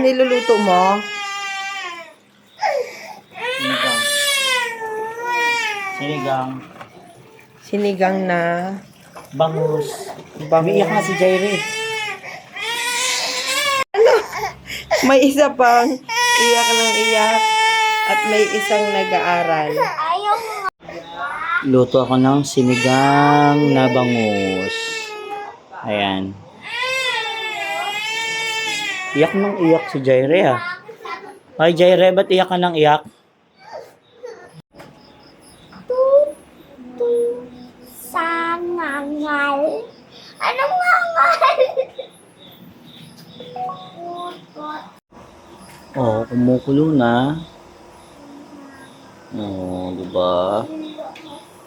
niluluto mo? Sinigang. Sinigang. Sinigang na Bangus. bangus. Umiiyak nga si Jairi. May isa pang iyak ng iyak at may isang nag-aaral. Luto ako ng sinigang na bangus. Ayan. Iyak nang iyak si Jaire ah. Ay Jaire, ba't iyak ka nang iyak? Sangangal. Anong ngangal? Oo, oh, kumukulo na. Oh, diba?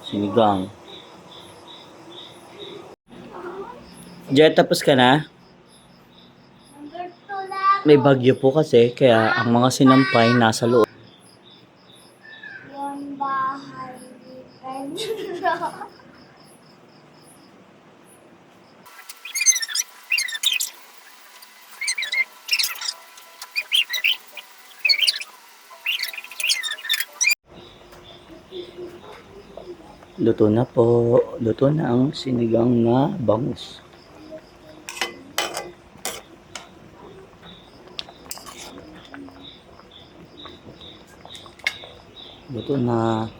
Sinigang. Jet, tapos ka na? May bagyo po kasi, kaya ang mga sinampay nasa loob. Yung bahay ni Pedro. Luto na po. Luto na ang sinigang na bangus. Luto na.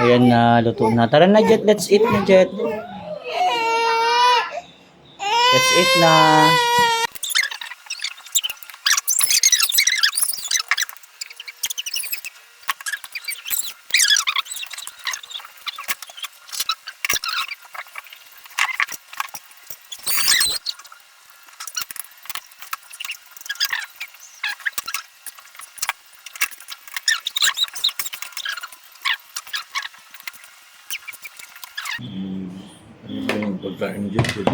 Ayan na, luto na. Tara na, Jet. Let's eat na, Jet. Let's eat na. Ano ba yung pagkain dyan?